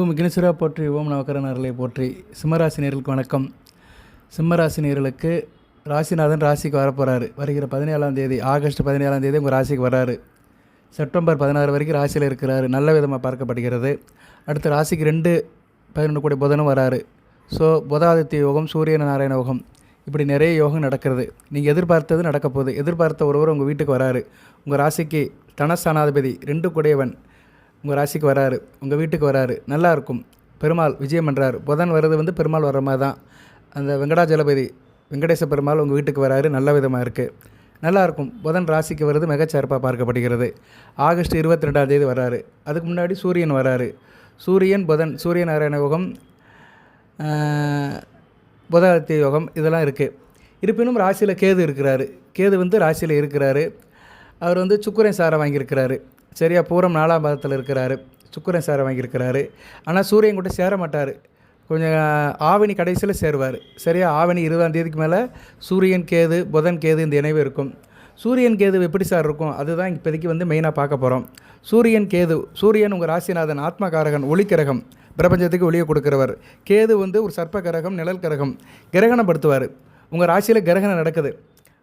ஓம் கினசுரா போற்றி ஓம் நவக்கரனர்களை போற்றி. சிம்மராசினியர்களுக்கு வணக்கம். சிம்மராசினியர்களுக்கு ராசிநாதன் ராசிக்கு வரப்போகிறாரு வருகிற பதினேழாம் தேதி ஆகஸ்ட் பதினேழாம் தேதி உங்கள் ராசிக்கு வர்றாரு செப்டம்பர் பதினாறு வரைக்கும் ராசியில் இருக்கிறாரு. நல்ல விதமாக பார்க்கப்படுகிறது. அடுத்து ராசிக்கு ரெண்டு பதினொன்று கூடிய புதனும் வராரு. ஸோ புதாதித்ய யோகம் சூரிய நாராயண யோகம் இப்படி நிறைய யோகம் நடக்கிறது. நீங்கள் எதிர்பார்த்தது நடக்க போகுது எதிர்பார்த்த ஒருவர் உங்கள் வீட்டுக்கு வராரு. உங்கள் ராசிக்கு தனஸ்தானாதிபதி ரெண்டு குடையவன் உங்கள் ராசிக்கு வராரு உங்கள் வீட்டுக்கு வராரு நல்லாயிருக்கும் பெருமாள் விஜயம் பண்ணுறாரு புதன் வர்றது வந்து பெருமாள் வர்ற மாதிரி தான். அந்த வெங்கடாஜலபதி வெங்கடேச பெருமாள் உங்கள் வீட்டுக்கு வராரு நல்ல விதமாக இருக்குது நல்லாயிருக்கும் புதன் ராசிக்கு வருது மிகச்சிறப்பாக பார்க்கப்படுகிறது. ஆகஸ்ட் இருபத்தி ரெண்டாம் தேதி வராரு அதுக்கு முன்னாடி சூரியன் வராரு சூரியன் புதன் சூரிய நாராயண யோகம் புதாதித்ய யோகம் இதெல்லாம் இருக்குது இருப்பினும் ராசியில் கேது இருக்கிறாரு. கேது வந்து ராசியில் இருக்கிறாரு. அவர் வந்து சுக்குரன் சாரை வாங்கியிருக்கிறாரு. சரியா பூரம் நாலாம் பாதத்தில் இருக்கிறாரு. சுக்கரன் சாரை வாங்கியிருக்கிறாரு. ஆனால் சூரியன் கூட சேர மாட்டார். கொஞ்சம் ஆவணி கடைசியில் சேருவார். சரியா? ஆவணி இருபதாம் தேதிக்கு மேலே சூரியன் கேது புதன் கேது இந்த இணைவு இருக்கும். சூரியன் கேது எப்படி சார் இருக்கும்? அதுதான் இப்போதைக்கு வந்து மெயினாக பார்க்க போகிறோம் சூரியன் கேது சூரியன் உங்கள் ராசிநாதன் ஆத்மகாரகன் ஒளிக்கிரகம் பிரபஞ்சத்துக்கு ஒளியை கொடுக்குறவர். கேது வந்து ஒரு சர்ப்ப கிரகம் நிழல் கிரகம் கிரகணப்படுத்துவார். உங்கள் ராசியில் கிரகணம் நடக்குது.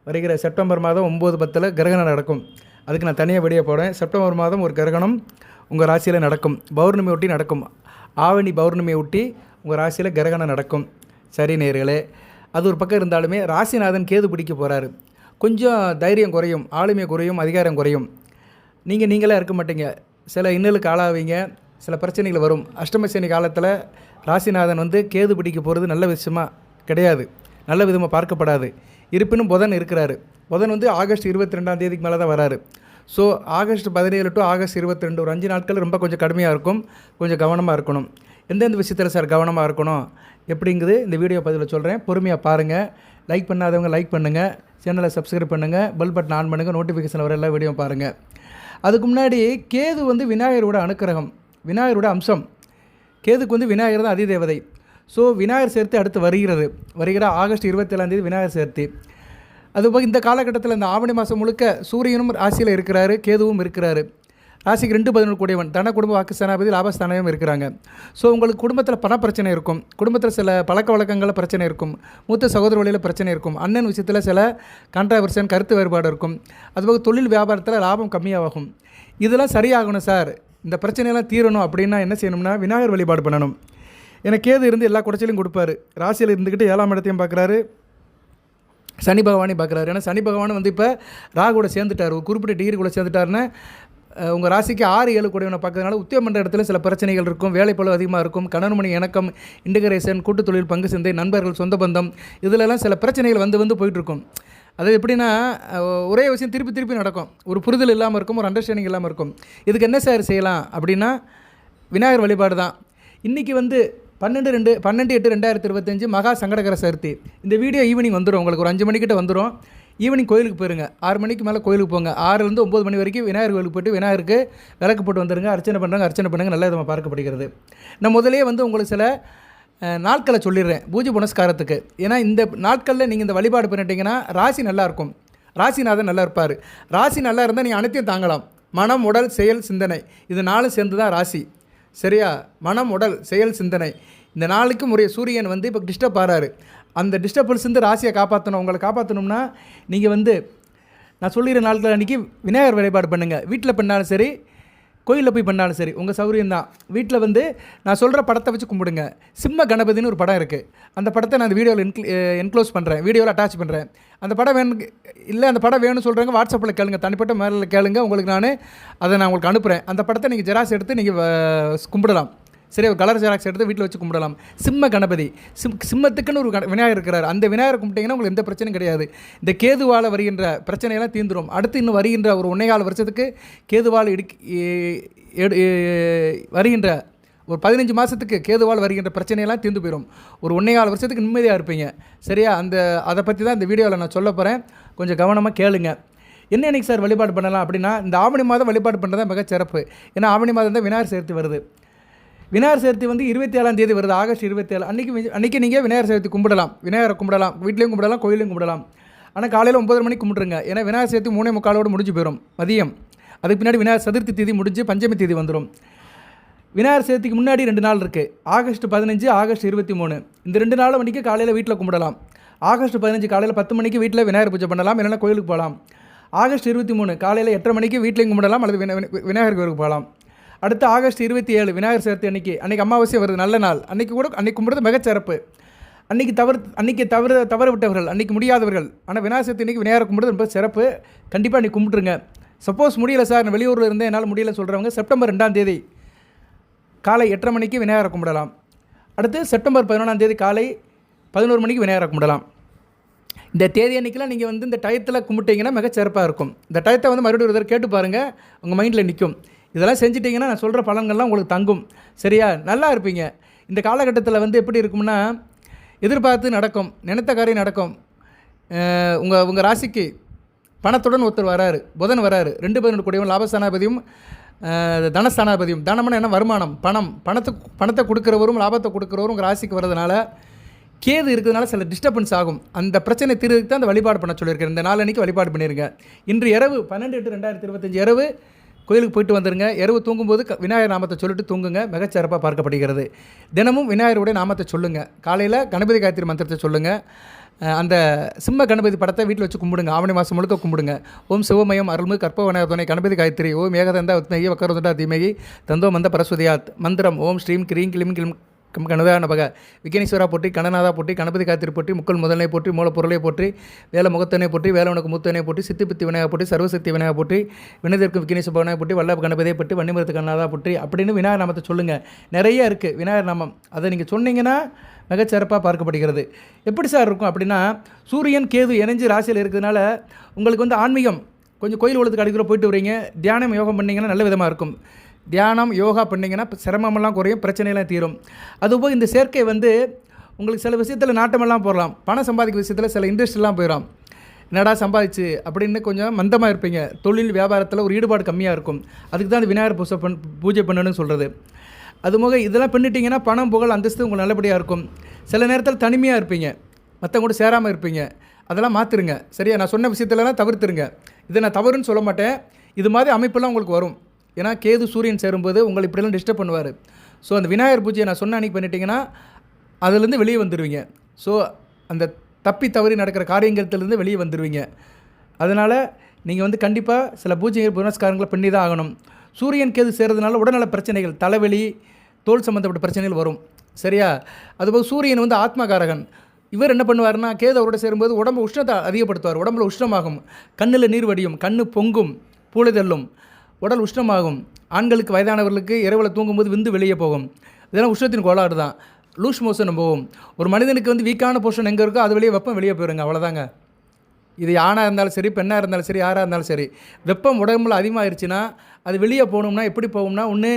வருகிற செப்டம்பர் மாதம் ஒம்பது பத்தில் கிரகணம் நடக்கும். அதுக்கு நான் தனியாக வீடியோ போடுறேன் செப்டம்பர் மாதம் ஒரு கிரகணம் உங்கள் ராசியில் நடக்கும். பௌர்ணமி ஒட்டி நடக்கும். ஆவணி பௌர்ணமியை ஒட்டி உங்கள் ராசியில் கிரகணம் நடக்கும். சரி நேர்களே அது ஒரு பக்கம் இருந்தாலுமே ராசிநாதன் கேது பிடிக்க போகிறாரு கொஞ்சம் தைரியம் குறையும் ஆளுமை குறையும் அதிகாரம் குறையும். நீங்கள் நீங்களே இருக்க மாட்டீங்க. சில இன்னலுக்கு ஆளாவீங்க சில பிரச்சனைகள் வரும். அஷ்டமசேனி காலத்தில் ராசிநாதன் வந்து கேது பிடிக்க போகிறது நல்ல விஷயமா கிடையாது. நல்ல விதமாக பார்க்கப்படாது. இருப்பினும் புதன் இருக்கிறாரு. புதன் வந்து ஆகஸ்ட் இருபத்தி ரெண்டாம் தேதிக்கு மேலே தான் வராரு. ஸோ ஆகஸ்ட் பதினேழு டு ஆகஸ்ட் இருபத்தி ரெண்டு ஒரு அஞ்சு நாட்கள் ரொம்ப கொஞ்சம் கடுமையாக இருக்கும். கொஞ்சம் கவனமாக இருக்கணும். எந்தெந்த விஷயத்தில் சார் கவனமாக இருக்கணும்? எப்படிங்குது? இந்த வீடியோ பதிவில் சொல்கிறேன் பொறுமையாக பாருங்கள் லைக் பண்ணாதவங்க லைக் பண்ணுங்கள் சேனலை சப்ஸ்கிரைப் பண்ணுங்கள் பெல் பட்டன் ஆன் பண்ணுங்கள் நோட்டிஃபிகேஷன் வர எல்லா வீடியோ பாருங்கள் அதுக்கு முன்னாடி கேது வந்து விநாயகரோட அனுக்கிரகம் விநாயகரோட அம்சம். கேதுக்கு வந்து விநாயகர் தான் அதிதேவதை. ஸோ விநாயகர் சேர்த்து அடுத்து வருகிறது. வருகிற ஆகஸ்ட் இருபத்தேழாம் தேதி விநாயகர் சேர்த்தி. அதுபோக இந்த காலகட்டத்தில் இந்த ஆவணி மாதம் முழுக்க சூரியனும் ராசியில் இருக்கிறாரு கேதுவும் இருக்கிறாரு. ராசிக்கு ரெண்டு பதினொன்று கூடியவன் தன குடும்ப வாக்கு சேனாபதி லாபஸ்தானமும் இருக்கிறாங்க. ஸோ உங்களுக்கு குடும்பத்தில் பண பிரச்சனை இருக்கும். குடும்பத்தில் சில பழக்க வழக்கங்களில் பிரச்சனை இருக்கும். மூத்த சகோதர வழியில் பிரச்சனை இருக்கும். அண்ணன் விஷயத்தில் சில கான்ட்ராவர்சன் கருத்து வேறுபாடு இருக்கும். அதுபோக தொழில் வியாபாரத்தில் லாபம் கம்மியாகும். இதெல்லாம் சரியாகணும் சார் இந்த பிரச்சனையெல்லாம் தீரணும் அப்படின்னா என்ன செய்யணும்னா விநாயகர் வழிபாடு பண்ணணும். எனக்கு கேது இருந்து எல்லா குடைச்சலையும் கொடுப்பாரு. ராசியில் இருந்துக்கிட்டு ஏழாம் இடத்தையும் பார்க்குறாரு சனி பகவானே பார்க்குறாரு. ஏன்னா சனி பகவான் வந்து இப்போ ராகுவோட சேர்ந்துட்டார். ஒரு குறிப்பிட்ட டிகிரி கூட சேர்ந்துட்டாருன்னா உங்கள் ராசிக்கு ஆறு ஏழு கூடவனை பார்க்கறதுனால உத்தியோகம் பண்ணுற இடத்துல சில பிரச்சனைகள் இருக்கும். வேலைப்பளவு அதிகமாக இருக்கும். கணவன்மணி இணக்கம் இண்டகரேஷன் கூட்டு தொழில் பங்கு சந்தை நண்பர்கள் சொந்த பந்தம் இதிலெல்லாம் சில பிரச்சனைகள் வந்து வந்து போயிட்டுருக்கும் அது எப்படின்னா ஒரே விஷயம் திருப்பி திருப்பி நடக்கும். ஒரு புரிதல் இல்லாமல் இருக்கும் ஒரு அண்டர்ஸ்டாண்டிங் இல்லாமல் இருக்கும். இதுக்கு என்ன சார் செய்யலாம் அப்படின்னா விநாயகர் வழிபாடு தான் இன்றைக்கி வந்து பன்னெண்டு ரெண்டு பன்னெண்டு எட்டு ரெண்டாயிரத்தி இருபத்தஞ்சு மகா சங்கடகர சதுர்த்தி. இந்த வீடியோ ஈவினிங் வந்துடும் உங்களுக்கு ஒரு அஞ்சு மணிக்கிட்ட வந்துடும் ஈவினிங் கோயிலுக்கு போயிருங்க. ஆறு மணிக்கு மேலே கோயிலுக்கு போங்க. ஆறுலேருந்து ஒம்பது மணி வரைக்கும் விநாயகர் கோயிலுக்கு போய்ட்டு விநாயகருக்கு விளக்கு போட்டு வந்துருங்க. அர்ச்சனை பண்ணுறாங்க அர்ச்சனை பண்ணுங்க. நல்ல விதமாக பார்க்கப்படுகிறது நான் முதலே வந்து உங்களுக்கு சில நாட்களை சொல்லிடுறேன். பூஜை புனஸ்காரத்துக்கு. ஏன்னா இந்த நாட்களில் நீங்கள் இந்த வழிபாடு பண்ணிட்டீங்கன்னா ராசி நல்லாயிருக்கும் ராசிநாதன் நல்லா இருப்பார். ராசி நல்லா இருந்தால் நீங்கள் அனைத்தையும் தாங்கலாம். மனம் உடல் செயல் சிந்தனை. இது நாலும் சேர்ந்து தான் ராசி. சரியா? மனம் உடல் செயல் சிந்தனை. இந்த நாளுக்கு முறைய சூரியன் வந்து இப்போ டிஸ்டர்ப் ஆகிறாரு அந்த டிஸ்டர்பன்ஸ் வந்து ராசியை காப்பாற்றணும் உங்களை காப்பாற்றணும்னா நீங்கள் வந்து நான் சொல்லிடுற நாட்கள் அன்றைக்கி விநாயகர் வழிபாடு பண்ணுங்கள் வீட்டில் பண்ணாலும் சரி கோயிலில் போய் பண்ணாலும் சரி உங்கள் சௌரியம் தான். வீட்டில் வந்து நான் சொல்கிற படத்தை வச்சு கும்பிடுங்க. சிம்ம கணபதினு ஒரு படம் இருக்குது அந்த படத்தை நான் அந்த வீடியோவில் என்க்ள என்க்ளோஸ் பண்ணுறேன் வீடியோவில் அட்டாச் பண்ணுறேன் அந்த படம் வேணும் இல்லை அந்த படம் வேணும்னு சொல்கிறவங்க வாட்ஸ்அப்பில் கேளுங்க. தனிப்பட்ட மேலில் கேளுங்க. உங்களுக்கு நான் அதை நான் உங்களுக்கு அனுப்புகிறேன் அந்த படத்தை நீங்கள் ஜெராக்ஸ் எடுத்து நீங்கள் கும்பிடலாம். சரி ஒரு கலர் ஜெராக்ஸ் எடுத்து வீட்டில் வச்சு கும்பிடலாம். சிம்ம கணபதி. சிம் சிம்மத்துக்குன்னு ஒரு விநாயகர் இருக்கிறார். அந்த விநாயகர் கும்பிட்டீங்கன்னா உங்களுக்கு எந்த பிரச்சனையும் கிடையாது. இந்த கேதுவால் வருகின்ற பிரச்சனையெல்லாம் தீந்துரும். அடுத்து இன்னும் வருகின்ற ஒரு ஒன்னேகால வருஷத்துக்கு கேதுவால் இடுக்கி எடு- வருகின்ற ஒரு பதினஞ்சு மாதத்துக்கு கேதுவால் வருகின்ற பிரச்சனையெல்லாம் தீர்ந்து போயிடும் ஒரு ஒன்னேகால வருஷத்துக்கு நிம்மதியாக இருப்பீங்க. சரியா? அந்த அதை பற்றி தான் இந்த வீடியோவில் நான் சொல்ல போகிறேன் கொஞ்சம் கவனமாக கேளுங்க. என்ன இன்றைக்கி சார் வழிபாடு பண்ணலாம் அப்படின்னா இந்த ஆவணி மாதம் வழிபாடு பண்ணுறது தான் மிகச் சிறப்பு ஏன்னா ஆவணி மாதம் தான் விநாயகர் சேர்த்து வருது. விநாயகர் சதுர்த்தி வந்து இருபத்தி ஏழாம் தேதி வருது ஆகஸ்ட் இருபத்தி ஏழு அன்றைக்கி அன்றைக்கி நீங்கள் விநாயகர் சதுர்த்தி கும்பிடலாம். விநாயகரை கும்பிடலாம் வீட்லேயும் கும்பிடலாம் கோயிலையும் கும்பிடலாம். ஆனால் காலையில் ஒம்பது மணிக்கு கும்பிட்ருங்க ஏன்னா விநாயகர் சதுர்த்தி மூணே முக்காலோடு முடிஞ்சு போயிடும் மதியம். அதுக்கு பின்னாடி விநாயகர் சதுர்த்தி தேதி முடிஞ்சு பஞ்சமி தேதி வந்துடும் விநாயகர் சதுர்த்திக்கு முன்னாடி ரெண்டு நாள் இருக்குது ஆகஸ்ட் பதினஞ்சு ஆகஸ்ட் இருபத்தி மூணு. இந்த ரெண்டு நாள் மணிக்கு காலையில் வீட்டில் கும்பிடலாம். ஆகஸ்ட் பதினஞ்சு காலையில் பத்து மணிக்கு வீட்டில் விநாயகர் பூஜை பண்ணலாம் இல்லைன்னா கோயிலுக்கு போகலாம். ஆகஸ்ட் இருபத்தி மூணு காலையில் எட்டரை மணிக்கு வீட்டிலையும் கும்பிடலாம் அல்லது விநாயகர் கோயிலுக்கு போகலாம். அடுத்து ஆகஸ்ட் இருபத்தி ஏழு விநாயகர் சதுர்த்தி அன்னைக்கு அன்றைக்கி அமாவாசை வருது நல்ல நாள். அன்றைக்கி கூட அன்றைக்கி கும்பிடுறது மிகச்சிறப்பு அன்றைக்கி தவறு அன்றைக்கி தவறு தவற விட்டவர்கள் அன்றைக்கி முடியாதவர்கள். ஆனால் விநாயகர் சதுர்த்தி அன்றைக்கி விநாயகர் கும்பிடுறது ரொம்ப சிறப்பு. கண்டிப்பாக அன்றைக்கி கும்பிட்டுருங்க. சப்போஸ் முடியல சார் நான் வெளியூரில் இருந்தேன் என்னால் முடியல சொல்கிறவங்க செப்டம்பர் ரெண்டாம் தேதி காலை எட்டரை மணிக்கு விநாயகரை கும்பிடலாம். அடுத்து செப்டம்பர் பதினொன்றாம் தேதி காலை பதினோரு மணிக்கு விநாயகரை கும்பிடலாம். இந்த தேதி அன்றைக்கெலாம் நீங்கள் வந்து இந்த டயத்தில் கும்பிட்டீங்கன்னா மிக சிறப்பாக இருக்கும். இந்த டயத்தை வந்து மறுபடியும் ஒரு தடவை கேட்டு பாருங்கள் உங்கள் மைண்டில் நிற்கும் இதெல்லாம் செஞ்சிட்டிங்கன்னா நான் சொல்கிற பலன்கள்லாம் உங்களுக்கு தங்கும். சரியா? நல்லா இருப்பீங்க. இந்த காலகட்டத்தில் வந்து எப்படி இருக்கும்னா எதிர்பார்த்து நடக்கும் நினைத்த காரியம் நடக்கும். உங்கள் உங்கள் ராசிக்கு பணத்துடன் ஒருத்தர் வராரு புதன் வராரு. ரெண்டு பதினொன்று கூடியவன் லாபஸ்தானாபதியும் தனஸ்தானாபதியும். தனம்னா என்ன? வருமானம் பணம். பணத்துக்கு பணத்தை கொடுக்குறவரும் லாபத்தை கொடுக்குறவரும் உங்கள் ராசிக்கு வர்றதுனால கேது இருக்கிறதுனால சில டிஸ்டர்பன்ஸ் ஆகும். அந்த பிரச்சனை தீர்வுக்கு தான் அந்த வழிபாடு பண்ண சொல்லியிருக்கேன். இந்த நாளன்னைக்கு வழிபாடு பண்ணியிருங்க இன்று இரவு பன்னெண்டு எட்டு ரெண்டாயிரத்தி இருபத்தஞ்சி இரவு கோயிலுக்கு போயிட்டு வந்துருங்க. இரவு தூங்கும்போது விநாயகர் நாமத்தை சொல்லிட்டு தூங்குங்க. மிகச்சிறப்பாக பார்க்கப்படுகிறது. தினமும் விநாயகருடைய நாமத்தை சொல்லுங்கள் காலையில் கணபதி காயத்ரி மந்திரத்தை சொல்லுங்கள் அந்த சிம்ம கணபதி படத்தை வீட்டில் வச்சு கும்பிடுங்க. ஆவணி மாதம் முழுக்க கும்பிடுங்க. ஓம் சிவமயம் அருள்மிகு கற்ப விநாயகர் துணை கணபதி காயத்ரி. ஓம் ஏகதந்தா உத்மகி வக்கரதுண்டா தீமகி தந்தோ மந்த பரஸ்வதியாத் மந்திரம் ஓம் ஸ்ரீம் கிரீம் கிளிம் கிளிம் கம் கணதா நபக விக்னேஸ்வரா போற்றி கணநாதா போற்றி கணபதி காத்திரி போற்றி முக்கள் முதலை போற்றி மூலப்பொருளை போற்றி வேலை முகத்தனை போற்றி வேலவனுக்கு முத்தனை போற்றி சித்திபித்தி விநாயகா போற்றி சர்வசக்தி விநாயகா போற்றி வினதற்கு விக்னேஸ்வர பவனை போற்றி வல்லப கணபதியை போற்றி வன்னிமரத்து கண்ணாதா போற்றி அப்படின்னு விநாயகர் நாமத்தை சொல்லுங்கள் நிறைய இருக்குது விநாயகர் நாமம். அதை நீங்கள் சொன்னீங்கன்னா மிகச்சிறப்பாக பார்க்கப்படுகிறது. எப்படி சார் இருக்கும் அப்படின்னா சூரியன் கேது இணைஞ்சு ராசியில் இருக்கிறதுனால உங்களுக்கு வந்து ஆன்மீகம் கொஞ்சம் கோயில் உலகத்துக்கு அடிக்கிற போயிட்டு வரீங்க தியானம் யோகம் பண்ணிங்கன்னா நல்ல விதமாக இருக்கும். தியானம் யோகா பண்ணிங்கன்னா சிரமமெல்லாம் குறையும் பிரச்சனையெல்லாம் தீரும். அதுபோல் இந்த சேர்க்கை வந்து உங்களுக்கு சில விஷயத்தில் நாட்டமெல்லாம் போடலாம். பணம் சம்பாதிக்கிற விஷயத்தில் சில இன்ட்ரெஸ்ட்லாம் போயிடும் என்னடா சம்பாதிச்சு அப்படின்னு கொஞ்சம் மந்தமாக இருப்பீங்க. தொழில் வியாபாரத்தில் ஒரு ஈடுபாடு கம்மியாக இருக்கும். அதுக்கு தான் அந்த விநாயகர் பூஜை பண் பூஜை பண்ணணும்னு சொல்கிறது அதுபோக இதெல்லாம் பண்ணிட்டீங்கன்னா பணம் புகழ் அந்தஸ்து உங்களுக்கு நல்லபடியாக இருக்கும். சில நேரத்தில் தனிமையாக இருப்பீங்க. மற்றவங்க கூட சேராமல் இருப்பீங்க. அதெல்லாம் மாற்றிருங்க சரியா? நான் சொன்ன விஷயத்துலலாம் தவிர்த்துருங்க. இதை நான் தவறுன்னு சொல்ல மாட்டேன். இது மாதிரி அமைப்பெல்லாம் உங்களுக்கு வரும். ஏன்னா கேது சூரியன் சேரும்போது உங்களை இப்படிலாம் டிஸ்டர்ப் பண்ணுவார். ஸோ அந்த விநாயகர் பூஜையை நான் சொன்ன அன்றைக்கி பண்ணிட்டீங்கன்னா அதுலேருந்து வெளியே வந்துடுவீங்க ஸோ அந்த தப்பி தவறி நடக்கிற காரியங்கள்லேருந்து வெளியே வந்துடுவீங்க அதனால் நீங்கள் வந்து கண்டிப்பாக சில பூஜைகள் புனஸ்காரங்களை பண்ணி தான் ஆகணும். சூரியன் கேது சேர்றதுனால உடல்நல பிரச்சனைகள் தலைவலி தோல் சம்மந்தப்பட்ட பிரச்சனைகள் வரும். சரியா? அதுபோல் சூரியன் வந்து ஆத்மகாரகன். இவர் என்ன பண்ணுவார்னா கேது அவரோட சேரும்போது உடம்பு உஷ்ணத்தை அதிகப்படுத்துவார். உடம்புல உஷ்ணமாகும். கண்ணில் நீர் வடியும். கண்ணு பொங்கும். பூளைதள்ளும் உடல் உஷ்ணமாகும். ஆண்களுக்கு வயதானவர்களுக்கு இரவில் தூங்கும்போது விந்து வெளியே போகும். இதெல்லாம் உஷ்ணத்தின் கோளாறு தான். லூஸ் மோஷன் போகும் ஒரு மனிதனுக்கு வந்து வீக்கான போர்ஷன் எங்கே இருக்கோ அது வெளியே வெப்பம் வெளியே போயிருங்க அவ்வளோதாங்க இது ஆணாக இருந்தாலும் சரி பெண்ணாக இருந்தாலும் சரி யாராக இருந்தாலும் சரி வெப்பம் உடம்புல அதிகமாகிருச்சுன்னா அது வெளியே போகணும்னா எப்படி போகும்னா ஒன்று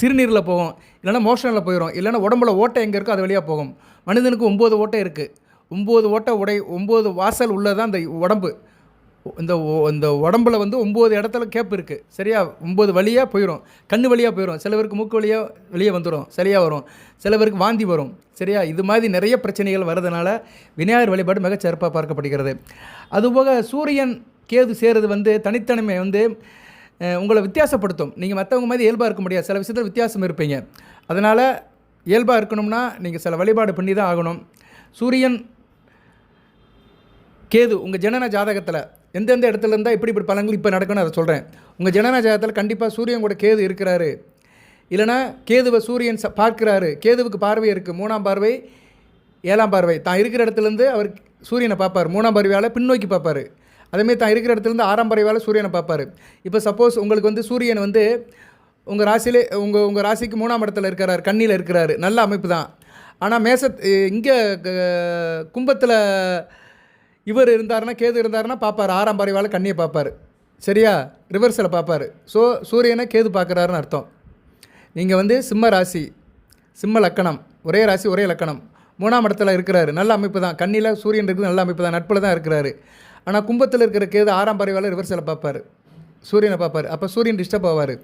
சிறுநீரில் போகும். இல்லைன்னா மோஷனில் போயிடும் இல்லைன்னா உடம்புல ஓட்டை எங்கே இருக்கோ அது வெளியே போகும். மனிதனுக்கு ஒம்பது ஓட்டை இருக்குது ஒம்பது ஓட்டை உடை ஒம்பது வாசல் உள்ளதான் அந்த உடம்பு. இந்த இந்த உடம்புல வந்து ஒம்பது இடத்துல கேப் இருக்குது சரியா? ஒம்பது வழியாக போயிடும் கண்ணு வழியாக போயிடும் சில பேருக்கு மூக்கு வழியாக வெளியே வந்துடும் சரியாக வரும். சில பேருக்கு வாந்தி வரும். சரியா? இது மாதிரி நிறைய பிரச்சனைகள் வரதுனால விநாயகர் வழிபாடு மிகச் சிறப்பாக பார்க்கப்படுகிறது. அதுபோக சூரியன் கேது சேருது வந்து தனித்தனிமை வந்து உங்களை வித்தியாசப்படுத்தும். நீங்கள் மற்றவங்க மாதிரி இயல்பாக இருக்க முடியாது. சில விஷயத்தில் வித்தியாசம் இருப்பீங்க. அதனால் இயல்பாக இருக்கணும்னா நீங்கள் சில வழிபாடு பண்ணி தான் ஆகணும். சூரியன் கேது உங்கள் ஜனன ஜாதகத்தில் எந்தெந்த இடத்துல இருந்தால் இப்படி இப்படி பலன்கள் இப்போ நடக்கும்னு அதை சொல்கிறேன் உங்கள் ஜனன ஜாதகத்தில் கண்டிப்பாக சூரியன் கூட கேது இருக்கிறாரு. இல்லைனா கேதுவை சூரியன் ச- பார்க்கிறாரு. கேதுவுக்கு பார்வை இருக்குது மூணாம் பார்வை ஏழாம் பார்வை. தான் இருக்கிற இடத்துலேருந்து அவர் சூரியனை பார்ப்பார். மூணாம் பார்வையால் பின்னோக்கி பார்ப்பார். அதேமாரி தான் இருக்கிற இடத்துலேருந்து ஆறாம் பார்வையால் சூரியனை பார்ப்பார். இப்போ சப்போஸ் உங்களுக்கு வந்து சூரியன் வந்து உங்கள் ராசியிலே உங்கள் உங்கள் ராசிக்கு மூணாம் இடத்துல இருக்கிறார். கண்ணியில் இருக்கிறாரு. நல்ல அமைப்பு தான். ஆனால் மேச இங்கே கும்பத்தில் இவர் இருந்தாருன்னா கேது இருந்தாருன்னா பார்ப்பார். ஆறாம் பறவையால் கண்ணியை பார்ப்பார். சரியா? ரிவர்ஸில் பார்ப்பார். ஸோ சூரியனை கேது பார்க்குறாருன்னு அர்த்தம். நீங்கள் வந்து சிம்ம ராசி சிம்ம லக்கணம் ஒரே ராசி ஒரே லக்கணம். மூணாம் இடத்துல இருக்கிறாரு. நல்ல அமைப்பு தான். கண்ணியில் சூரியன் இருக்குது நல்ல அமைப்பு தான். நட்பில் தான் இருக்கிறாரு. ஆனால் கும்பத்தில் இருக்கிற கேது ஆறாம் பறவையால் ரிவர்ஸில் பார்ப்பார். சூரியனை பார்ப்பார். அப்போ சூரியன் டிஸ்டர்ப் ஆவார்.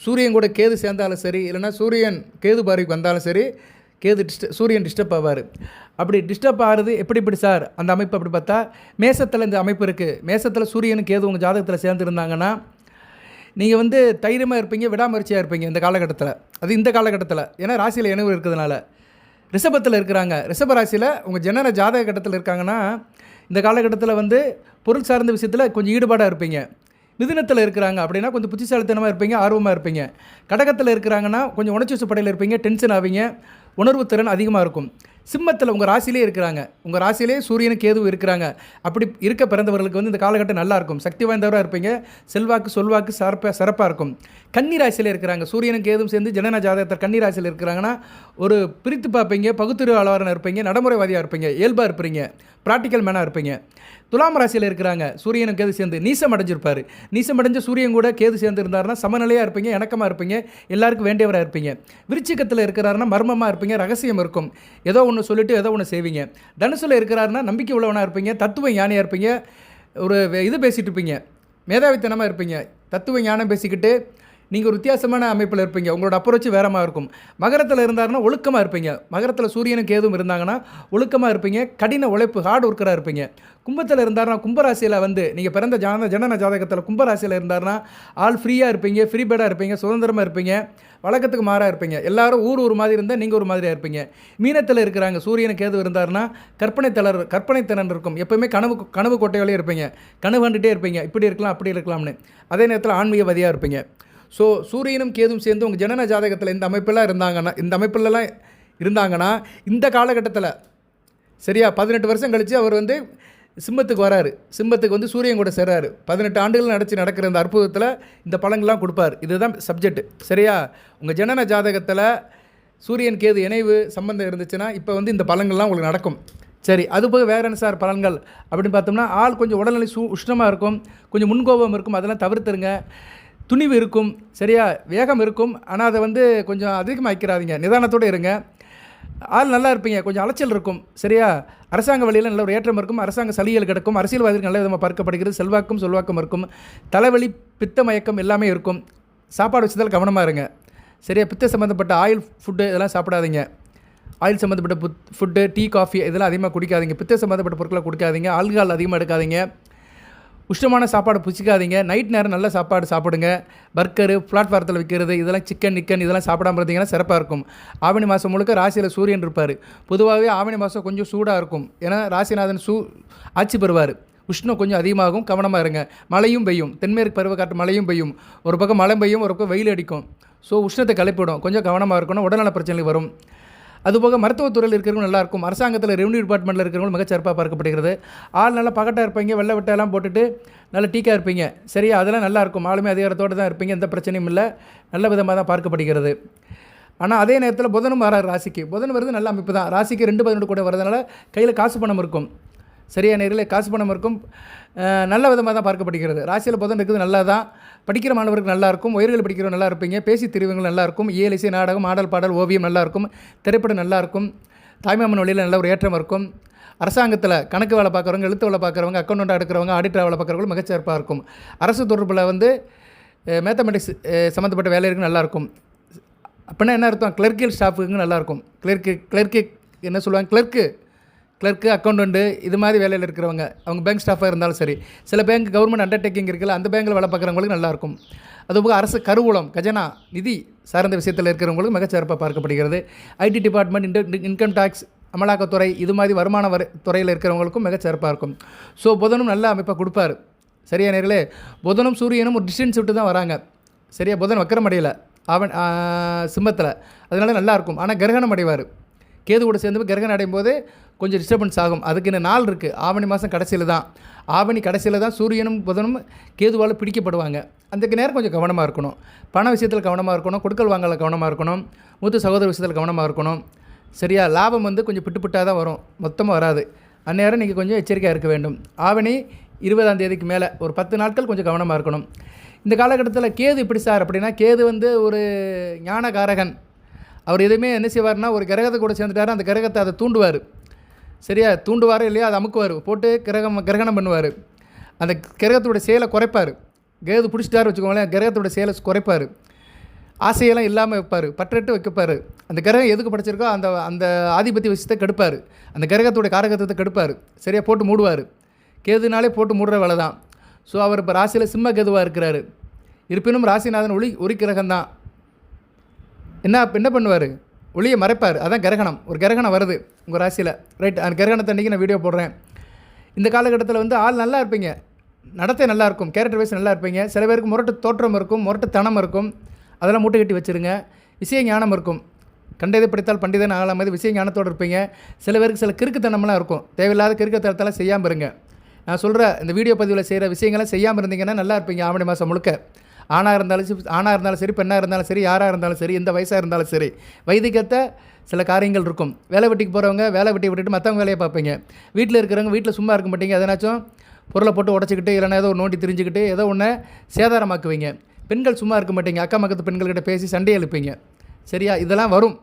சூரியன் கூட கேது சேர்ந்தாலும் சரி இல்லைன்னா சூரியன் கேது பார்வைக்கு வந்தாலும் சரி கேது டிஸ்ட சூரியன் டிஸ்டர்ப் ஆவார். அப்படி டிஸ்டர்ப் ஆகிறது எப்படி இப்படி சார்? அந்த அமைப்பு அப்படி பார்த்தா மேசத்தில் இந்த அமைப்பு இருக்குது மேசத்தில் சூரியனும் கேது உங்கள் ஜாதகத்தில் சேர்ந்துருந்தாங்கன்னா நீங்கள் வந்து தைரியமாக இருப்பீங்க விடாமுயற்சியாக இருப்பீங்க இந்த காலகட்டத்தில். அது இந்த காலகட்டத்தில். ஏன்னா ராசியில் இணைவு இருக்கிறதுனால. ரிஷபத்தில் இருக்கிறாங்க. ரிஷப ராசியில் உங்கள் ஜனன ஜாதக கட்டத்தில் இருக்காங்கன்னா இந்த காலகட்டத்தில் வந்து பொருள் சார்ந்த விஷயத்தில் கொஞ்சம் ஈடுபாடாக இருப்பீங்க. மிதுனத்தில் இருக்கிறாங்க அப்படின்னா கொஞ்சம் புத்திசாலித்தனமாக இருப்பீங்க ஆர்வமாக இருப்பீங்க. கடகத்தில் இருக்கிறாங்கன்னா கொஞ்சம் உணர்ச்சி வசப்படையில் இருப்பீங்க டென்ஷன் ஆவீங்க. உணர்வு திறன் அதிகமாக இருக்கும். சிம்மத்தில் உங்கள் ராசியிலே இருக்கிறாங்க. உங்கள் ராசியிலே சூரியனும் கேது இருக்கிறாங்க. அப்படி இருக்க பிறந்தவர்களுக்கு வந்து இந்த காலகட்டம் நல்லாயிருக்கும் சக்தி வாய்ந்தவராக இருப்பீங்க. செல்வாக்கு சொல்வாக்கு சிறப்பாக சிறப்பாக இருக்கும். கன்னி ராசியில் இருக்கிறாங்க. சூரியனும் கேதும் சேர்ந்து ஜனன ஜாதகத்தில் கன்னி ராசியில் இருக்கிறாங்கன்னா ஒரு பிரித்து பார்ப்பீங்க. பகுத்தறிவாளராக இருப்பீங்க. நடைமுறைவாதியாக இருப்பீங்க. இயல்பாக இருப்பீங்க. ப்ராக்டிக்கல் மேனாக இருப்பீங்க. துலாம் ராசியில் இருக்கிறாங்க. சூரியனும் கேது சேர்ந்து நீசம் அடைஞ்சிருப்பார். நீசம் அடைஞ்ச சூரியன் கூட கேது சேர்ந்து இருந்தாருன்னா சமநிலையாக இருப்பீங்க. இணக்கமாக இருப்பீங்க. எல்லாருக்கும் வேண்டியவராக இருப்பீங்க. விருச்சிக்கத்தில் இருக்கிறாருன்னா மர்மமாக இருப்பீங்க. ரகசியம் இருக்கும். ஏதோ ஒன்று சொல்லிட்டு ஏதோ ஒன்று செய்வீங்க. தனுசில் இருக்கிறாருன்னா நம்பிக்கை உள்ளவனாக இருப்பீங்க தத்துவ ஞானியாக இருப்பீங்க ஒரு இது பேசிகிட்டு இருப்பீங்க மேதாவித்தனமாக இருப்பீங்க. தத்துவ ஞானம் பேசிக்கிட்டு நீங்கள் ஒரு வித்தியாசமான அமைப்பில் இருப்பீங்க. உங்களோட அப்ரோச் வேறமாக இருக்கும். மகரத்தில் இருந்தாருன்னா ஒழுக்கமாக இருப்பீங்க. மகரத்தில் சூரியனும் கேதுவும் இருந்தாங்கன்னா ஒழுக்கமாக இருப்பீங்க. கடின உழைப்பு ஹார்ட் ஒர்க்கராக இருப்பீங்க. கும்பத்தில் இருந்தாருன்னா கும்பராசியில் வந்து நீங்கள் பிறந்த ஜான ஜனன ஜாதகத்தில் கும்பராசியில் இருந்தாருன்னா ஆள் ஃப்ரீயாக இருப்பீங்க ஃப்ரீ பேடாக இருப்பீங்க சுதந்திரமாக இருப்பீங்க வழக்கத்துக்கு மாறாக இருப்பீங்க. எல்லாரும் ஊர் ஒரு மாதிரி இருந்தால் நீங்கள் ஒரு மாதிரியாக இருப்பீங்க. மீனத்தில் இருக்கிறாங்க சூரியனுக்கு கேது இருந்தாருன்னா கற்பனை தளர் கற்பனை திறன் இருக்கும். எப்பவுமே கனவு கனவு கோட்டையோடய இருப்பீங்க. கனவு கண்டுகிட்டே இருப்பீங்க. இப்படி இருக்கலாம் அப்படி இருக்கலாம்னு. அதே நேரத்தில் ஆன்மீகவாதியாக இருப்பீங்க. ஸோ சூரியனும் கேதும் சேர்ந்து உங்கள் ஜனன ஜாதகத்தில் இந்த அமைப்பெல்லாம் இருந்தாங்கன்னா இந்த அமைப்புலலாம் இருந்தாங்கன்னா இந்த காலகட்டத்தில் சரியா? பதினெட்டு வருஷம் கழித்து அவர் வந்து சிம்மத்துக்கு வராரு. சிம்மத்துக்கு வந்து சூரியன் கூட சேர்றாரு. பதினெட்டு ஆண்டுகள் நடத்தி நடக்கிற இந்த அற்புதத்தில் இந்த பழங்கள்லாம் கொடுப்பார். இதுதான் சப்ஜெக்ட் சரியா? உங்கள் ஜனன ஜாதகத்தில் சூரியன் கேது இணைவு சம்பந்தம் இருந்துச்சுன்னா இப்போ வந்து இந்த பழங்கள்லாம் உங்களுக்கு நடக்கும். சரி அது போக வேறு என்ன சார் பலன்கள்? அப்படின்னு பார்த்தோம்னா ஆள் கொஞ்சம் உடல்நிலை சு உஷ்ணமாக இருக்கும். கொஞ்சம் முன்கோபம் இருக்கும். அதெல்லாம் தவிர்த்துருங்க. துணிவு இருக்கும் சரியா? வேகம் இருக்கும் ஆனால் அதை வந்து கொஞ்சம் அதிகமாக வைக்கிறாதீங்க நிதானத்தோடு இருங்க. ஆள் நல்லா இருப்பீங்க கொஞ்சம் அலைச்சல் இருக்கும் சரியா? அரசாங்க வழியில் நல்ல ஒரு ஏற்றம் இருக்கும் அரசாங்க சலுகைகள் கிடைக்கும் அரசியல்வாதிகள் நல்ல விதமாக பார்க்கப்படுகிறது செல்வாக்கும் சொல்வாக்கும் இருக்கும் தலைவலி பித்த மயக்கம் எல்லாமே இருக்கும். சாப்பாடு வச்சதால் கவனமாக இருங்க. சரியா? பித்த சம்மந்தப்பட்ட ஆயில் ஃபுட்டு இதெல்லாம் சாப்பிடாதீங்க. ஆயில் சம்மந்தப்பட்ட புத் ஃபுட்டு டீ காஃபி இதெல்லாம் அதிகமாக குடிக்காதீங்க. பித்த சம்மந்தப்பட்ட பொருட்களை குடிக்காதீங்க. ஆல்கஹால் அதிகமாக எடுக்காதீங்க. உஷ்ணமான சாப்பாடு பிடிச்சிக்காதீங்க. நைட் நேரம் நல்ல சாப்பாடு சாப்பிடுங்க. பர்கரு பிளாட்ஃபாரத்தில் விற்கிறது இதெல்லாம் சிக்கன் நிக்கன் இதெல்லாம் சாப்பிடாம இருந்தீங்கன்னா சிறப்பாக இருக்கும். ஆவணி மாதம் முழுக்க ராசியில் சூரியன் இருப்பார். பொதுவாகவே ஆவணி மாதம் கொஞ்சம் சூடாக இருக்கும். ஏன்னா ராசிநாதன் சூ ஆட்சி பெறுவார். உஷ்ணம் கொஞ்சம் அதிகமாகும். கவனமாக இருங்க. மழையும் பெய்யும். தென்மேற்கு பருவக்காற்று மழையும் பெய்யும். ஒரு பக்கம் மழை பெய்யும் ஒரு பக்கம் வெயில் அடிக்கும். ஸோ உஷ்ணத்தை கலைப்பிடும் கொஞ்சம் கவனமாக இருக்கணும். உடல்நல பிரச்சனைகள் வரும். அதுபோக மருத்துவத்துறையில் இருக்கிறவங்க நல்லா இருக்கும் அரசாங்கத்தில் ரெவன்யூ டிபார்ட்மெண்ட்டில் இருக்கிறவங்க மிகச்சிறப்பாக பார்க்கப்படுகிறது. ஆள் நல்லா பகட்டாக இருப்பீங்க வெள்ளை விட்டெல்லாம் போட்டுட்டு நல்ல டீக்காக இருப்பீங்க. சரியா? அதெல்லாம் நல்லா இருக்கும் ஆளுமே அதிகாரத்தோடு தான் இருப்பீங்க எந்த பிரச்சனையும் இல்லை. நல்ல விதமாக தான் பார்க்கப்படுகிறது. ஆனால் அதே நேரத்தில் புதனும் வராரு ராசிக்கு. புதன் வருது நல்ல அமைப்பு தான். ராசிக்கு ரெண்டு பதினெட்டு கூட வரதுனால கையில் காசு பணம் இருக்கும். சரியான நேரில் காசு பணம் இருக்கும். நல்ல விதமாக தான் பார்க்கப்படுகிறது. ராசியில் பார்த்தா இருக்குது நல்லா தான் படிக்கிற மாணவருக்கு நல்லாயிருக்கும் உயர்கள் படிக்கிறவங்க நல்லா இருப்பீங்க. பேசி தெரிவங்கள் நல்லாயிருக்கும் இயலிசை இசை நாடகம் ஆடல் பாடல் ஓவியம் நல்லாயிருக்கும் திரைப்படம் நல்லா இருக்கும். தாய்மாமன் வழியில் நல்ல ஒரு ஏற்றம் இருக்கும். அரசாங்கத்தில் கணக்கு வேலை பார்க்குறவங்க எழுத்து வேலை பார்க்குறவங்க அக்கௌண்ட் எடுக்கிறவங்க ஆடிட்டர் வேலை பார்க்குறவங்க மிகச்சிறப்பாக இருக்கும். அரசு தொடர்பில் வந்து மேத்தமெட்டிக்ஸ் சம்மந்தப்பட்ட வேலை நல்லாயிருக்கும் அப்படின்னா என்ன அர்த்தம்? கிளர்க்கியல் ஸ்டாஃபுக்கு நல்லாயிருக்கும் கிளர்க்கு கிளர்க்கு என்ன சொல்லுவாங்க? கிளர்க்கு கிளர்க்கு அக்கௌண்டண்ட்டு இது மாதிரி வேலையில் இருக்கிறவங்க அவங்க பேங்க் ஸ்டாஃபாக இருந்தாலும் சரி. சில பேங்க் கவர்மெண்ட் அண்டர்டேக்கிங் இருக்குல்ல அந்த பேங்க்கில் வேலை பார்க்குறவங்களுக்கு நல்லாயிருக்கும் அதுபோக அரசு கருவூலம் கஜனா நிதி சார்ந்த விஷயத்தில் இருக்கிறவங்களுக்கு மிகச்சிறப்பாக பார்க்கப்படுகிறது. ஐடி டிபார்ட்மெண்ட் இன்ட இன்கம் டேக்ஸ் அமலாக்கத்துறை இது மாதிரி வருமான வரி துறையில் இருக்கிறவங்களுக்கும் மிகச்சிறப்பாக இருக்கும். ஸோ புதனும் நல்ல அமைப்பாக கொடுப்பாரு. சரியா நேர்களே? புதனும் சூரியனும் ஒரு டிஸ்டன்ஸ் விட்டு தான் வராங்க. சரியா புதன் வக்கரமடையில் அவன் சிம்மத்தில். அதனால நல்லாயிருக்கும் ஆனால் கிரகணம் அடைவார். கேது கூட சேர்ந்து கிரகணம் அடையும் போது கொஞ்சம் டிஸ்டர்பன்ஸ் ஆகும். அதுக்கு நாள் இருக்குது ஆவணி மாதம் கடைசியில் தான். ஆவணி கடைசியில் தான் சூரியனும் புதனும் கேதுவால் பிடிக்கப்படுவாங்க. அதுக்கு நேரம் கொஞ்சம் கவனமாக இருக்கணும். பண விஷயத்தில் கவனமாக இருக்கணும். கொடுக்கல் வாங்கல கவனமாக இருக்கணும். மூத்த சகோதர விஷயத்தில் கவனமாக இருக்கணும். சரியா? லாபம் வந்து கொஞ்சம் பிட்டு பிட்டாக தான் வரும். மொத்தமாக வராது. அந்நேரம் நீங்கள் கொஞ்சம் எச்சரிக்கையாக இருக்க வேண்டும். ஆவணி இருபதாம் தேதிக்கு மேலே ஒரு பத்து நாட்கள் கொஞ்சம் கவனமாக இருக்கணும். இந்த காலகட்டத்தில் கேது இப்படி சார் அப்படின்னா கேது வந்து ஒரு ஞானகாரகன். அவர் எதுவுமே என்ன செய்வார்னா ஒரு கிரகத்தை கூட சேர்ந்துட்டாரு. அந்த கிரகத்தை அதை தூண்டுவார். சரியா? தூண்டுவாரோ இல்லையா? அதை அமுக்குவார். போட்டு கிரகம் கிரகணம் பண்ணுவார். அந்த கிரகத்தோட செயலை குறைப்பார். கேது பிடிச்சிட்டாரு வச்சுக்கோங்களேன். கிரகத்தோட செயலை குறைப்பார். ஆசையெல்லாம் இல்லாமல் வைப்பார். பற்றட்டு வைக்கப்பார். அந்த கிரகம் எதுக்கு படைச்சிருக்கோ அந்த அந்த ஆதிபத்திய விஷயத்தை கெடுப்பார். அந்த கிரகத்தோட காரகத்தை கெடுப்பார். சரியாக போட்டு மூடுவார். கேதுனாலே போட்டு மூடுற வேலை தான். ஸோ அவர் இப்போ ராசியில் சிம்ம கேதுவாக இருக்கிறாரு. இருப்பினும் ராசிநாதன் ஒளி ஒரு கிரகம் தான் என்ன என்ன பண்ணுவார்? ஒளியை மறைப்பார். அதான் கிரகணம். ஒரு கிரகணம் வருது உங்கள் ராசியில். ரைட் அந்த கிரகணத்தை அன்றைக்கி நான் வீடியோ போடுறேன். இந்த காலகட்டத்தில் வந்து ஆள் நல்லா இருப்பீங்க. நடத்தை நல்லா இருக்கும். கேரக்டர் வைஸ் நல்லா இருப்பீங்க. சில பேருக்கு முரட்டு தோற்றம் இருக்கும் முரட்டுத்தனம் இருக்கும். அதெல்லாம் மூட்டை கட்டி வச்சுருங்க. விஷய ஞானம் இருக்கும். கண்டதை படித்தால் பண்டிதன் ஆகலாம். மாதிரி விஷய ஞானத்தோடு இருப்பீங்க. சில பேருக்கு சில கிறுக்குத்தனம்லாம் இருக்கும். தேவையில்லாத கிறுக்குத்தனத்தெல்லாம் செய்யாமல் இருங்க. நான் சொல்கிற இந்த வீடியோ பதிவில் செய்கிற விஷயங்கள்லாம் செய்யாமல் இருந்தீங்கன்னா நல்லா இருப்பீங்க. ஆவணி மாதம் முழுக்க. ஆணாக இருந்தாலும் சரி ஆணாக இருந்தாலும் சரி பெண்ணாக இருந்தாலும் சரி யாராக இருந்தாலும் சரி எந்த வயசாக இருந்தாலும் சரி வைதிகத்தை சில காரியங்கள் இருக்கும். வேலை வெட்டிக்கு போகிறவங்க வேலை வெட்டி விட்டுட்டு மற்றவங்க வேலையை பார்ப்பீங்க. வீட்டில் இருக்கிறவங்க வீட்டில் சும்மா இருக்க மாட்டீங்க. எதனாச்சும் பொருளை போட்டு உடச்சிக்கிட்டு இல்லைன்னா ஏதோ நோண்டி திரிஞ்சுக்கிட்டு ஏதோ ஒன்று சேதாரமாக்குவீங்க. பெண்கள் சும்மா இருக்க மாட்டீங்க. அக்கா பக்கத்து பெண்கள்கிட்ட பேசி சண்டை எழுப்பீங்க. சரியா? இதெல்லாம் வரும்.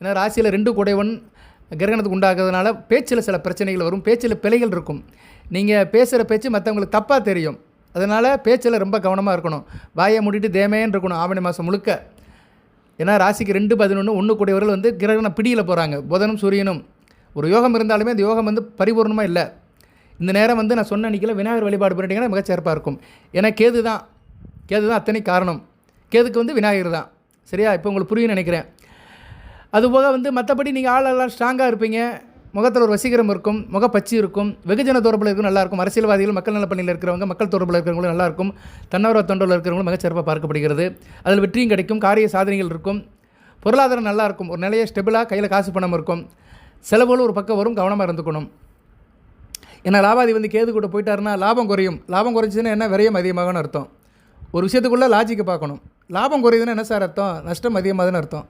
ஏன்னா ராசியில் ரெண்டு குடைவன் கிரகணத்துக்கு உண்டாகிறதுனால பேச்சில் சில பிரச்சனைகள் வரும். பேச்சில் பிழைகள் இருக்கும். நீங்கள் பேசுகிற பேச்சு மற்றவங்களுக்கு தப்பாக தெரியும். அதனால் பேச்சில் ரொம்ப கவனமாக இருக்கணும். வாயை மூடிட்டு தேமேன்னு இருக்கணும் ஆவணி மாதம் முழுக்க. ஏன்னா ராசிக்கு ரெண்டு பதினொன்று ஒன்று கூடியவர்கள் வந்து கிரகண பிடியில் போகிறாங்க புதனும் சூரியனும். ஒரு யோகம் இருந்தாலுமே அந்த யோகம் வந்து பரிபூர்ணமாக இல்லை. இந்த நேரம் வந்து நான் சொன்ன அன்றைக்கில் விநாயகர் வழிபாடு பண்ணிட்டீங்கன்னா மிகச்சிறப்பாக இருக்கும். ஏன்னா கேது தான். கேது தான் அத்தனை காரணம். கேதுக்கு வந்து விநாயகர் தான். சரியா? இப்போ உங்களுக்கு புரியும் நினைக்கிறேன். அதுபோக வந்து மற்றபடி நீங்கள் ஆளெல்லாம் ஸ்ட்ராங்காக இருப்பீங்க. முகத்தில் ஒரு வசீகரம் இருக்கும் முகப்பச்சி இருக்கும் வெகுஜன தொடர்பில் இருக்கும் நல்லாயிருக்கும். அரசியல்வாதிகள் மக்கள் நலப்பணியில் இருக்கிறவங்க மக்கள் தொடர்பில் இருக்கிறவங்களும் நல்லாயிருக்கும். தன்னார்வ தொண்டில் இருக்கிறவங்களும் மிகச்சிறப்பாக பார்க்கப்படுகிறது. அதில் வெற்றியும் கிடைக்கும் காரிய சாதனைகள் இருக்கும். பொருளாதாரம் நல்லா இருக்கும் ஒரு நிலையை ஸ்டெபிளாக கையில் காசு பணம் இருக்கும். செலவுகளும் ஒரு பக்கம் வரும் கவனமாக இருந்துக்கணும். ஏன்னா லாபாதி வந்து கேது கூட போயிட்டாருன்னா லாபம் குறையும். லாபம் குறைஞ்சதுன்னா என்ன? விரயம் அதிகமாகனு அர்த்தம். ஒரு விஷயத்துக்குள்ளே லாஜிக்கை பார்க்கணும். லாபம் குறையுதுன்னா என்ன சார் அர்த்தம்? நஷ்டம் அதிகமாகதுன்னு அர்த்தம்.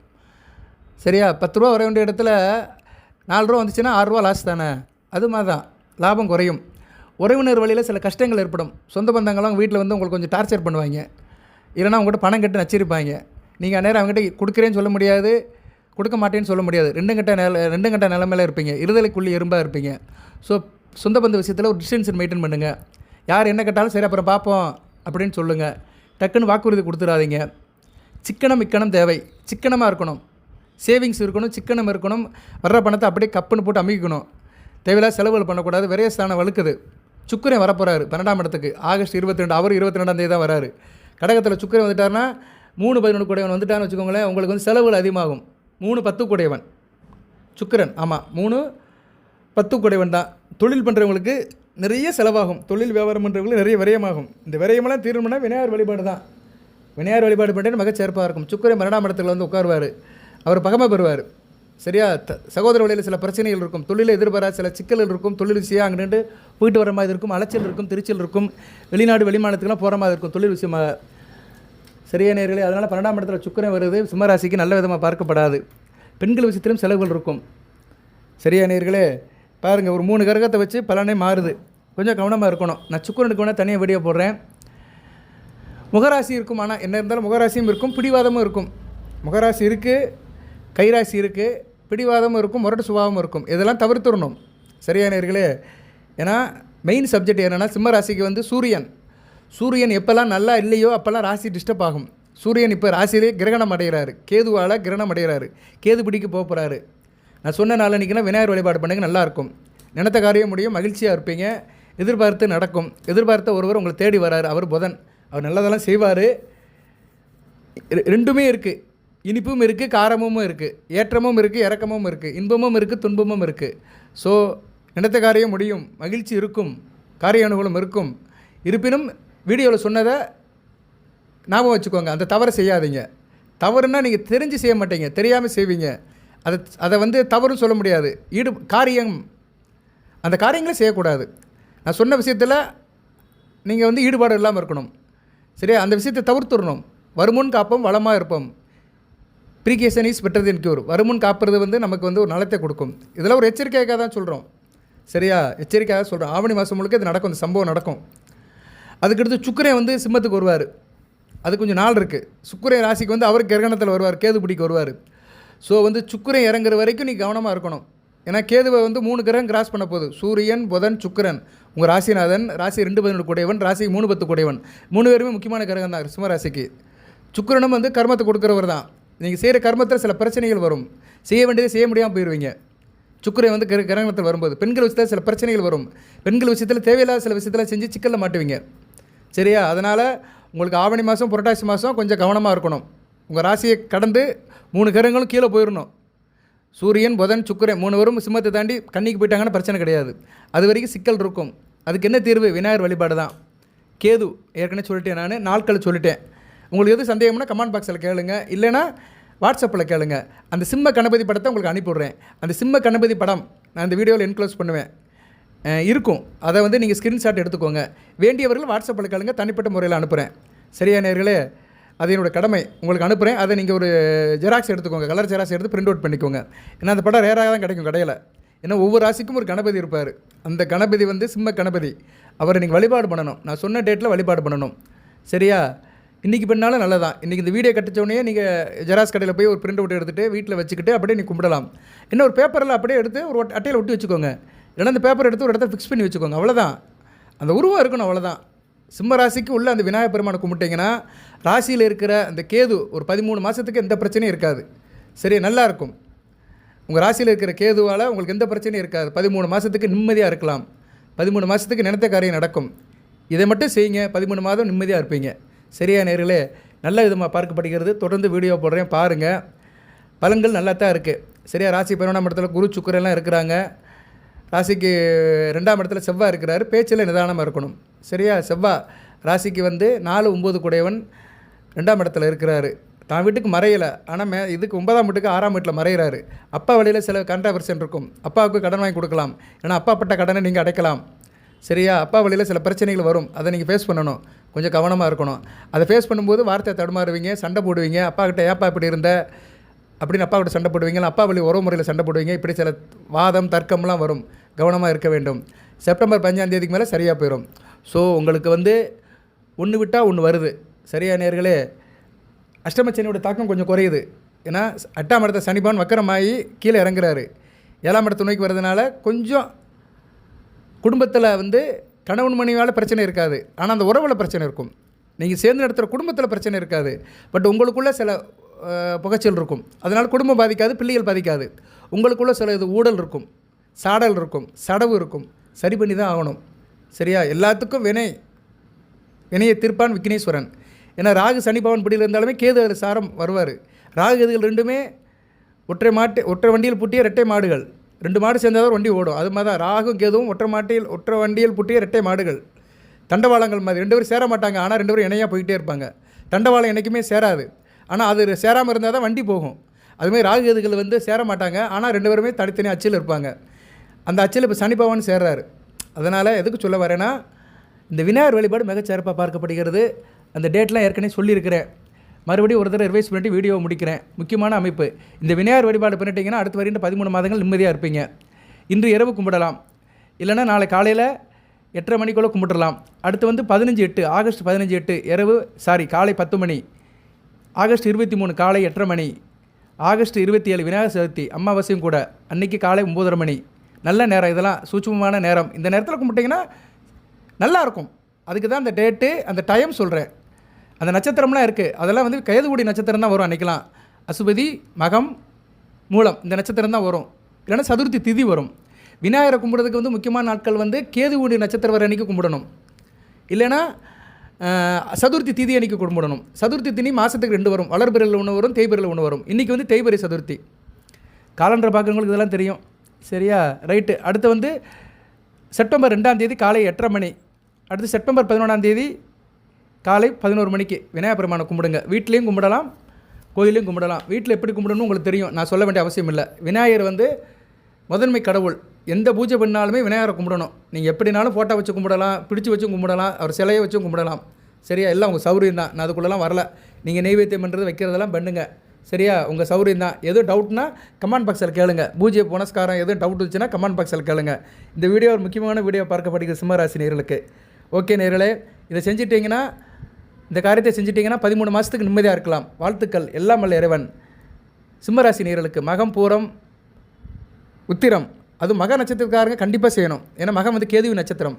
சரியா? பத்து ரூபா வர வேண்டிய இடத்துல நாலு ரூபா வந்துச்சுன்னா ஆறுரூவா லாஸ் தானே? அது மாதிரி தான். லாபம் குறையும். உறவினர் வழியில் சில கஷ்டங்கள் ஏற்படும். சொந்த பந்தங்கள்லாம் வீட்டில் வந்து உங்களுக்கு கொஞ்சம் டார்ச்சர் பண்ணுவாங்க. இல்லைன்னா உங்கள்கிட்ட பணம் கட்டு நச்சிருப்பாங்க. நீங்கள் அந்நேரம் அவங்ககிட்ட கொடுக்குறேன்னு சொல்ல முடியாது கொடுக்க மாட்டேன்னு சொல்ல முடியாது. ரெண்டு கட்ட நில ரெண்டு கட்ட நிலமையில இருப்பீங்க. இருதலைக்குள்ளி எறும்பாக இருப்பீங்க. ஸோ சொந்த பந்த விஷயத்தில் ஒரு டிஸ்டன்ஸ் மெயின்டைன் பண்ணுங்கள் யார் என்ன கேட்டாலும் சரி அப்புறம் பார்ப்போம் அப்படின்னு சொல்லுங்கள் டக்குன்னு வாக்குறுதி கொடுத்துடாதீங்க. சிக்கனம் இக்கணம் தேவை. சிக்கனமாக இருக்கணும். சேவிங்ஸ் இருக்கணும் சிக்கனம் இருக்கணும் வர்ற பணத்தை அப்படியே கப்புன்னு போட்டு அமைக்கணும் தேவையில்லாத செலவுகள் பண்ணக்கூடாது விரயஸ்தானம் வலுக்குது. சுக்கரன் வரப்போகிறாரு பன்னெண்டாம் இடத்துக்கு. ஆகஸ்ட் இருபத்தி ரெண்டு அவர் இருபத்தி ரெண்டாம் தேதி தான் வராரு. கடகத்தில் சுக்கரன் வந்துட்டாருன்னா மூணு பதினொன்று கூடையவன் வந்துட்டான்னு வச்சுக்கோங்களேன் உங்களுக்கு வந்து செலவுகள் அதிகமாகும். மூணு பத்து கூடையவன். சுக்கிரன் ஆமாம் மூணு பத்து கூடையவன் தான். தொழில் பண்ணுறவங்களுக்கு நிறைய செலவாகும். தொழில் வியாபாரம் பண்ணுறவங்களுக்கு நிறைய விரயமாகும். இந்த விரயமெல்லாம் தீர்மானம் விநாயகர் வழிபாடு தான். விநாயகர் வழிபாடு பண்ணிட்டு மகச்சிறப்பாக இருக்கும். சுக்கரன் பன்னெண்டாம் இடத்துல வந்து உட்காருவார். அவர் பகமை பெறுவார். சரியா? த சகோதர வழியில் சில பிரச்சனைகள் இருக்கும். தொழிலில் எதிர்பாரா சில சிக்கல்கள் இருக்கும். தொழில் விஷயம் அங்கே நின்று போயிட்டு வர மாதிரி இருக்கும். அலைச்சல் இருக்கும் திருச்சல் இருக்கும். வெளிநாடு வெளிமாநிலத்துக்குலாம் போகிற மாதிரி இருக்கும் தொழில் விஷயமாக சரியா நேர்களே? அதனால் பன்னெண்டாம் இடத்துல சுக்கரன் வருது. சிம்மராசிக்கு நல்ல விதமாக பார்க்கப்படாது. பெண்கள் விஷயத்திலும் செலவுகள் இருக்கும். சரியா நேர்களே? பாருங்கள் ஒரு மூணு கரகத்தை வச்சு பலனே மாறுது. கொஞ்சம் கவனமாக இருக்கணும். நான் சுக்கரனுக்கு வேணால் தனியாக வீடியோ போடுறேன். முகராசி இருக்கும். ஆனால் என்ன இருந்தாலும் முகராசியும் இருக்கும். பிடிவாதமும் இருக்கும். முகராசி இருக்குது கைராசி இருக்குது பிடிவாதமும் இருக்கும் முரட்டு சுபாவமும் இருக்கும். இதெல்லாம் தவிர்த்துடணும். சரியா நேர்களே? ஏன்னா மெயின் சப்ஜெக்ட் என்னென்னா சிம்ம ராசிக்கு வந்து சூரியன். சூரியன் எப்போல்லாம் நல்லா இல்லையோ அப்போல்லாம் ராசி டிஸ்டர்ப் ஆகும். சூரியன் இப்போ ராசியிலே கிரகணம் அடைகிறாரு. கேதுவால் கிரகணம் அடைகிறாரு. கேது பிடிக்க போக போகிறாரு நான் சொன்ன நாளன்னைக்குனா விநாயகர் வழிபாடு பண்ணுங்க நல்லாயிருக்கும் நினைத்த காரியம் முடியும் மகிழ்ச்சியாக இருப்பீங்க. எதிர்பார்த்து நடக்கும். எதிர்பார்த்த ஒருவர் உங்களை தேடி வராரு. அவர் புதன். அவர் நல்லதெல்லாம் செய்வார். ரெண்டுமே இருக்குது இனிப்பும் இருக்குது காரமும் இருக்குது ஏற்றமும் இருக்குது இறக்கமும் இருக்குது இன்பமும் இருக்குது துன்பமும் இருக்குது ஸோ நினைத்த காரியம் முடியும் மகிழ்ச்சி இருக்கும் காரிய அனுகூலம் இருக்கும். இருப்பினும் வீடியோவில் சொன்னதை ஞாபகம் வச்சுக்கோங்க அந்த தவறை செய்யாதீங்க. தவறுன்னா நீங்கள் தெரிஞ்சு செய்ய மாட்டீங்க தெரியாமல் செய்வீங்க. அதை அதை வந்து தவறுன்னு சொல்ல முடியாது. ஈடு காரியம். அந்த காரியங்களே செய்யக்கூடாது. நான் சொன்ன விஷயத்தில் நீங்கள் வந்து ஈடுபாடு இல்லாமல் இருக்கணும். சரியா? அந்த விஷயத்தை தவிர்த்துடணும். வருமுன் காப்போம் வளமாக இருப்போம். Precaution is better then cure வருமுன் காப்புறது வந்து நமக்கு வந்து ஒரு நலத்தை கொடுக்கும். இதெல்லாம் ஒரு எச்சரிக்கையாக தான் சொல்கிறோம் சரியா? எச்சரிக்கையாக சொல்கிறோம் ஆவணி மாதம் முழுக்க இது நடக்கும். இந்த சம்பவம் நடக்கும். அதுக்கடுத்து சுக்கரே வந்து சிம்மத்துக்கு வருவார். அது கொஞ்சம் நாள் இருக்குது சுக்கிரன் ராசிக்கு வந்து அவர் கிரகணத்தில் வருவார். கேது பிடிக்கு வருவார். ஸோ வந்து சுக்கரை இறங்குற வரைக்கும் நீ கவனமாக இருக்கணும். ஏன்னா கேதுவை வந்து மூணு கிரகம் கிராஸ் பண்ண போகுது. சூரியன் புதன் சுக்கிரன். உங்கள் ராசிநாதன் ராசி ரெண்டு பதினொன்று கூடையவன் ராசி மூணு பத்து கூடையவன். மூணு பேருமே முக்கியமான கிரகம் தான் சிம்ம ராசிக்கு. சுக்கிரனும் வந்து கர்மத்தை கொடுக்குறவர் தான் நீங்கள் செய்கிற கர்மத்தில் சில பிரச்சனைகள் வரும். செய்ய வேண்டியதை செய்ய முடியாமல் போயிடுவீங்க சுக்கரை வந்து கிர கிரகணத்தில் வரும்போது பெண்கள் விஷயத்தில் சில பிரச்சனைகள் வரும். பெண்கள் விஷயத்தில் தேவையில்லாத சில விஷயத்தில் செஞ்சு சிக்கலில் மாட்டுவீங்க. சரியா? அதனால் உங்களுக்கு ஆவணி மாதம் புரட்டாசி மாதம் கொஞ்சம் கவனமாக இருக்கணும். உங்கள் ராசியை கடந்து மூணு கிரகங்களும் கீழே போயிடணும் சூரியன் புதன் சுக்கரன் மூணு வரும் சிம்மத்தை தாண்டி கண்ணிக்கு போயிட்டாங்கன்னா பிரச்சனை கிடையாது. அது வரைக்கும் சிக்கல் இருக்கும். அதுக்கு என்ன தீர்வு? விநாயகர் வழிபாடு தான் கேது ஏற்கனவே சொல்லிட்டேன் நான். நாட்களை சொல்லிட்டேன். உங்களுக்கு எது சந்தேகம்னா கமெண்ட் பாக்ஸில் கேளுங்க. இல்லைன்னா வாட்ஸ்அப்பில் கேளுங்க. அந்த சிம்ம கணபதி படத்தை உங்களுக்கு அனுப்பிவிட்றேன். அந்த சிம்ம கணபதி படம் நான் இந்த வீடியோவில் என்க்ளோஸ் பண்ணுவேன். இருக்கும். அதை வந்து நீங்கள் ஸ்க்ரீன்ஷாட் எடுத்துக்கோங்க. வேண்டியவர்கள் வாட்ஸ்அப்பில் கேளுங்க. தனிப்பட்ட முறையில் அனுப்புகிறேன் சரியா நேர்களே? அது என்னோடய கடமை. உங்களுக்கு அனுப்புகிறேன் அதை நீங்கள் ஒரு ஜெராக்ஸ் எடுத்துக்கோங்க. கலர் ஜெராக்ஸ் எடுத்து பிரிண்ட் அவுட் பண்ணிக்கோங்க. ஏன்னா அந்த படம் ரேராக தான் கிடைக்கும் கடையில். ஏன்னா ஒவ்வொரு ராசிக்கும் ஒரு கணபதி இருப்பார். அந்த கணபதி வந்து சிம்ம கணபதி. அவரை நீங்கள் வழிபாடு பண்ணணும். நான் சொன்ன டேட்டில் வழிபாடு பண்ணணும். சரியா? இன்றைக்கி பண்ணாலும் நல்லதான் இன்றைக்கி இந்த வீடியோ கட்டிச்சோடனே நீங்கள் ஜெராக்ஸ் கடையில் போய் ஒரு பிரிண்ட் அவுட் எடுத்துகிட்டு வீட்டில் வச்சுக்கிட்டு அப்படியே நீ கும்பிடலாம். இன்னும் ஒரு பேப்பரில் அப்படியே எடுத்து ஒரு அட்டையில் ஒட்டி வச்சுக்கோங்க. இல்லைன்னா அந்த பேப்பர் எடுத்து ஒரு இடத்த ஃபிக்ஸ் பண்ணி வச்சுக்கோங்க. அவ்வளோதான் அந்த உருவம் இருக்கணும் அவ்வளோதான் சிம்ம ராசிக்கு உள்ள அந்த விநாயகர் பெருமானை கும்பிட்டீங்கன்னா ராசியில் இருக்கிற அந்த கேது ஒரு பதிமூணு மாதத்துக்கு எந்த பிரச்சனையும் இருக்காது. சரி நல்லா இருக்கும். உங்கள் ராசியில் இருக்கிற கேதுவால் உங்களுக்கு எந்த பிரச்சனையும் இருக்காது. பதிமூணு மாதத்துக்கு நிம்மதியாக இருக்கலாம். பதிமூணு மாதத்துக்கு நினைத்த காரியம் நடக்கும். இதை மட்டும் செய்யுங்க. பதிமூணு மாதம் நிம்மதியாக இருப்பீங்க. சரியா நேர்களே? நல்ல விதமாக பார்க்கப்படுகிறது தொடர்ந்து வீடியோ போடுறேன். பாருங்கள் பலன்கள் நல்லா தான் இருக்குது சரியா? ராசி பதினொன்றாம் இடத்துல குரு சுக்கரெல்லாம் இருக்கிறாங்க. ராசிக்கு ரெண்டாம் இடத்துல செவ்வாய் இருக்கிறாரு. பேச்சில் நிதானமாக இருக்கணும். சரியா? செவ்வாய் ராசிக்கு வந்து நாலு ஒம்பது குடையவன் ரெண்டாம் இடத்துல இருக்கிறாரு. தான் வீட்டுக்கு மறையலை. ஆனால் மே இதுக்கு ஒன்பதாம் வீட்டுக்கு ஆறாம் வீட்டில் மறைகிறாரு அப்பா வழியில் சில கான்ட்ராவர்சன் இருக்கும். அப்பாவுக்கு கடன் வாங்கி கொடுக்கலாம். ஏன்னா அப்பா பட்ட கடனை நீங்கள் அடைக்கலாம். சரியா? அப்பா வழியில் சில பிரச்சனைகள் வரும். அதை நீங்கள் ஃபேஸ் பண்ணணும். கொஞ்சம் கவனமாக இருக்கணும். அதை ஃபேஸ் பண்ணும்போது வார்த்தை தடுமாறுவீங்க சண்டை போடுவீங்க. அப்பா கிட்ட ஏப்பா இப்படி இருந்த? அப்படின்னு அப்பா கிட்ட சண்டை போடுவீங்க. அப்பா வழி உறவு முறையில் சண்டை போடுவீங்க. இப்படி சில வாதம் தர்க்கம்லாம் வரும். கவனமாக இருக்க வேண்டும். செப்டம்பர் பஞ்சாம் தேதிக்கு மேலே சரியாக போயிடும் ஸோ உங்களுக்கு வந்து ஒன்று விட்டால் ஒன்று வருது. சரியா நேர்களே? அஷ்டமச்சனியோட தாக்கம் கொஞ்சம் குறையுது. ஏன்னா எட்டாம் இடத்த சனிபான் வக்கரமாகி கீழே இறங்குறாரு. ஏழாம் இடத்து நோய்க்கு வர்றதுனால கொஞ்சம் குடும்பத்தில் வந்து கணவன் மனைவியால் பிரச்சனை இருக்காது. ஆனால் அந்த உறவில் பிரச்சனை இருக்கும். நீங்கள் சேர்ந்து நடத்துகிற குடும்பத்தில் பிரச்சனை இருக்காது. பட் உங்களுக்குள்ளே சில புகைச்சல் இருக்கும். அதனால் குடும்பம் பாதிக்காது பிள்ளைகள் பாதிக்காது. உங்களுக்குள்ளே சில இது ஊழல் இருக்கும். சாடல் இருக்கும். சடவு இருக்கும். சரி பண்ணி தான் ஆகணும். சரியா? எல்லாத்துக்கும் வினை வினையை திருப்பான் விக்னேஸ்வரன் ஏன்னா ராகு சனி பவன் பிடியில் இருந்தாலுமே கேது அதில் சாரம் வருவார். ராகு கேதுகள் ரெண்டுமே ஒற்றை மாட்டு ஒற்றை வண்டியில் பூட்டிய ரெட்டை மாடுகள். ரெண்டு மாடு சேர்ந்தால் தான் வண்டி ஓடும். அது மாதிரி தான் ராகும் கேதுவும் ஒற்றை மாட்டியில் ஒற்றை வண்டியில் புட்டிய ரெட்டை மாடுகள். தண்டவாளங்கள் மாதிரி. ரெண்டு பேரும் சேர மாட்டாங்க. ஆனால் ரெண்டு பேரும் இணையாக போயிட்டே இருப்பாங்க. தண்டவாளம் என்றைக்குமே சேராது. ஆனால் அது சேராமல் இருந்தால் தான் வண்டி போகும். அதுமாதிரி ராகு கேதுகள் வந்து சேர மாட்டாங்க. ஆனால் ரெண்டு பேருமே தனித்தனி அச்சில் இருப்பாங்க. அந்த அச்சில் இப்போ சனி பகவான் சேர்றாரு. அதனால் எதுக்கு சொல்ல வரேன்னா இந்த விநாயகர் வழிபாடு மிகச்சிறப்பாக பார்க்கப்படுகிறது. அந்த டேட்லாம் ஏற்கனவே சொல்லியிருக்கிறேன். மறுபடியும் ஒரு தடவை ரிவைஸ் பண்ணிட்டு வீடியோ முடிக்கிறேன். முக்கியமான அமைப்பு. இந்த விநாயகர் வழிபாடு பண்ணிட்டீங்கன்னா அடுத்து வருகின்ற பதிமூணு மாதங்கள் நிம்மதியாக இருப்பீங்க. இன்று இரவு கும்பிடலாம். இல்லைன்னா நாளை காலையில் எட்டரை மணிக்குள்ளே கும்பிட்றலாம் அடுத்து வந்து பதினஞ்சு எட்டு ஆகஸ்ட் பதினஞ்சு எட்டு இரவு சாரி காலை பத்து மணி. ஆகஸ்ட் இருபத்தி மூணு காலை எட்டரை மணி. ஆகஸ்ட் இருபத்தி ஏழு விநாயகர் சதுர்த்தி அமாவாசையும் கூட. அன்னைக்கு காலை ஒம்போதரை மணி. நல்ல நேரம் இதெல்லாம் சூட்சமமான நேரம். இந்த நேரத்தில் கும்பிட்டிங்கன்னா நல்லா இருக்கும். அதுக்கு தான் அந்த டேட்டு அந்த டைம் சொல்கிறேன் அந்த நட்சத்திரம்லாம் இருக்குது அதெல்லாம் வந்து கயதுகுடி நட்சத்திரம் தான் வரும் அன்றைக்கெலாம் அசுபதி மகம் மூலம் இந்த நட்சத்திரம் தான் வரும். இல்லைன்னா சதுர்த்தி திதி வரும். விநாயகரை கும்பிட்றதுக்கு வந்து முக்கியமான நாட்கள் வந்து கேதுகுடி நட்சத்திரம் வர அன்றைக்கி கும்பிடணும். இல்லைன்னா சதுர்த்தி திதி அன்னைக்கு கும்பிடணும். சதுர்த்தி தினி மாதத்துக்கு ரெண்டு வரும். வளர்பிறையில் ஒன்று வரும் தேய்பிறையில் ஒன்று வரும். இன்றைக்கி வந்து தேய்பிறை சதுர்த்தி. காலண்டர் பார்க்குறவங்களுக்கு இதெல்லாம் தெரியும். சரியா? ரைட்டு. அடுத்து வந்து செப்டம்பர் ரெண்டாம் தேதி காலை எட்டரை மணி. அடுத்து செப்டம்பர் பதினொன்றாம் தேதி காலை பதினோரு மணிக்கு விநாயகர் பெருமானை கும்பிடுங்க. வீட்லேயும் கும்பிடலாம் கோயிலையும் கும்பிடலாம். வீட்டில் எப்படி கும்பிடணும்னு உங்களுக்கு தெரியும். நான் சொல்ல வேண்டிய அவசியம் இல்லை. விநாயகர் வந்து முதன்மை கடவுள். எந்த பூஜை பண்ணாலுமே விநாயகரை கும்பிடணும். நீங்கள் எப்படினாலும் ஃபோட்டோ வச்சு கும்பிடலாம் பிடிச்சு வச்சும் கும்பிடலாம் அவர் சிலையை வச்சும் கும்பிடலாம். சரியா? எல்லாம் உங்கள் சௌரியம் தான். நான் அதுக்குள்ளெல்லாம் வரல. நீங்கள் நெய்வேத்தியம் பண்ணுறது வைக்கிறதெல்லாம் பண்ணுங்க. சரியா? உங்கள் சௌரியம் தான். எதுவும் டவுட்னா கமெண்ட் பாக்ஸில் கேளுங்க. பூஜை புனஸ்காரம் எதுவும் டவுட் இருந்துச்சுன்னா கமெண்ட் பாக்ஸில் கேளுங்க. இந்த வீடியோ ஒரு முக்கியமான வீடியோ பார்க்கப்படுகிற சிம்மராசி நேர்களுக்கு. ஓகே நேர்களே இதை செஞ்சிட்டிங்கன்னா இந்த காரியத்தை செஞ்சிட்டிங்கன்னா பதிமூணு மாதத்துக்கு நிம்மதியாக இருக்கலாம். வாழ்த்துக்கள். எல்லாம் வல்ல இறைவன். சிம்மராசி நேர்களுக்கு மகம் பூரம் உத்திரம். அது மக நட்சத்திரக்காரங்க கண்டிப்பாக செய்யணும். ஏன்னா மகம் வந்து கேதுவி நட்சத்திரம்.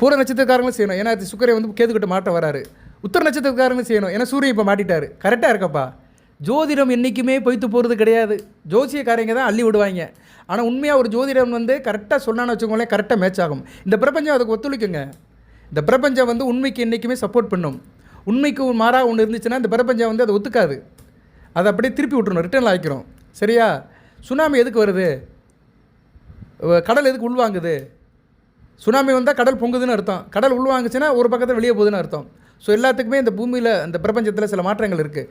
பூர நட்சத்திரக்காரங்களும் செய்யணும். ஏன்னா அது சுக்கரை வந்து கேதுக்கிட்ட மாட்ட வராரு. உத்தர நட்சத்திரக்காரங்களும் செய்யணும். ஏன்னா சூரியன் இப்போ மாட்டிட்டார். கரெக்டாக இருக்கப்பா. ஜோதிடம் என்றைக்குமே பொய்த்து போகிறது கிடையாது. ஜோசியக்காரங்க தான் அள்ளி விடுவாங்க. ஆனால் உண்மையாக ஒரு ஜோதிடம் வந்து கரெக்டாக சொன்னான்னு வச்சுக்கோங்களேன் கரெக்டாக மேட்ச் ஆகும். இந்த பிரபஞ்சம் அதுக்கு ஒத்துழைக்குங்க. இந்த பிரபஞ்சம் வந்து உண்மைக்கு என்றைக்குமே சப்போர்ட் பண்ணும். உண்மைக்கு மாறாக ஒன்று இருந்துச்சுன்னா இந்த பிரபஞ்சம் வந்து அதை ஒத்துக்காது. அதை அப்படியே திருப்பி விட்டுறணும் ரிட்டர்ன் ஆக்கிரும். சரியா? சுனாமி எதுக்கு வருது? கடல் எதுக்கு உள்வாங்குது? சுனாமி வந்தால் கடல் பொங்குதுன்னு அர்த்தம். கடல் உள்வாங்குச்சுன்னா ஒரு பக்கத்தில் வெளியே போகுதுன்னு அர்த்தம். ஸோ எல்லாத்துக்குமே இந்த பூமியில் இந்த பிரபஞ்சத்தில் சில மாற்றங்கள் இருக்குது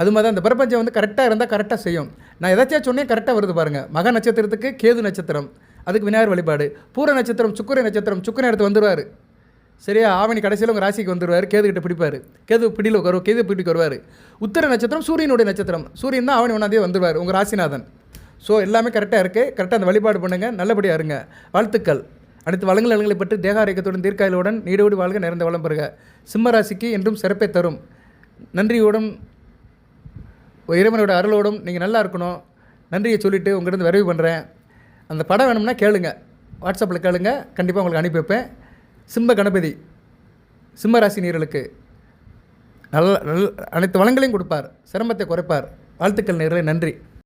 அது மாதிரி தான் இந்த பிரபஞ்சம் வந்து கரெக்டாக இருந்தால் கரெக்டாக செய்யும். நான் எதாச்சும் சொன்னேன் கரெக்டாக வருது பாருங்கள் மக நட்சத்திரத்துக்கு கேது நட்சத்திரம். அதுக்கு விநாயகர் வழிபாடு. பூர நட்சத்திரம் சுக்கர நட்சத்திரம் சுக்கர எடுத்து வந்துடுவார் சரியா? ஆவணி கடைசியில் உங்கள் ராசிக்கு வந்துடுவார் கேதுகிட்ட பிடிப்பார். கேது பிடியில் வருவோம் கேது பிடிக்கு வருவார் உத்தர நட்சத்திரம் சூரியனுடைய நட்சத்திரம். சூரியன் தான் ஆவணி ஒன்றாந்தே வந்துடுவார் உங்கள் ராசிநாதன். ஸோ எல்லாமே கரெக்டாக இருக்குது கரெக்டாக அந்த வழிபாடு பண்ணுங்கள் நல்லபடியாக இருங்க. வாழ்த்துக்கள். அடுத்து வளங்கள் நலங்களை பற்றி தேக தீர்க்காயலுடன் நீடோடி வாழ்க நிறைந்த வளம் பெறுக. சிம்ம ராசிக்கு என்றும் சிறப்பை தரும். நன்றியோடும் இறைவனோட அருளோடும் நீங்கள் நல்லா இருக்கணும். நன்றியை சொல்லிவிட்டு உங்கள்கிட்ட விரைவு பண்ணுறேன் அந்த படம் வேணும்னா கேளுங்க. வாட்ஸ்அப்பில் கேளுங்க. கண்டிப்பாக உங்களுக்கு அனுப்பி வைப்பேன். சிம்ம கணபதி சிம்ம ராசி நீர்களுக்கு நல்ல நல் அனைத்து வளங்களையும் கொடுப்பார். சிரமத்தை குறைப்பார். வாழ்த்துக்கள் நேர்களே நன்றி.